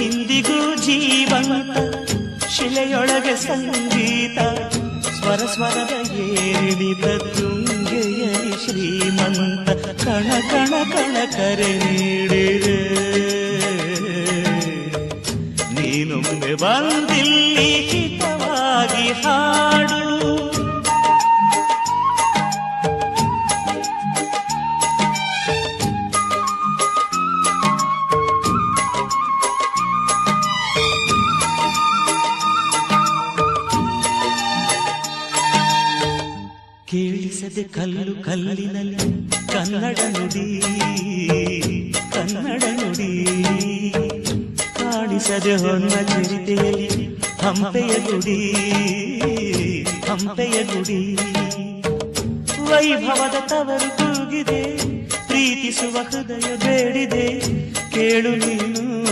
ಇಂದಿಗೂ ಜೀವಂತ ಶಿಲೆಯೊಳಗೆ ಸಂಗೀತ, ಸ್ವರ ಸ್ವರದ ಏರಿಳಿತ ತುಂಗೆಯಲಿ ಶ್ರೀಮಂತ ಕಣ ಕಣ ಕಣ ಕರೆ ನೀಡಿದೆ ನೀನೊಮ್ಮೆ ಬಂದಿಲ್ಲಿ ಕೇಳಿಸದೆ ಕಲ್ಲು ಕಲ್ಲಿನಲ್ಲಿ ಕನ್ನಡ ನುಡಿ ಕನ್ನಡ ನುಡಿ. ಕಾಣಿಸದೆ ಹೊನ್ನ ಚರಿತೆಯಲ್ಲಿ ಹಂಪೆಯ ಗುಡಿ ಹಂಪೆಯ ಗುಡಿ. ವೈಭವದ ತವರು ಕೂಗಿದೆ ಪ್ರೀತಿಸುವ ಹೃದಯ ಬೇಡಿದೆ. ಕೇಳು ನೀನು.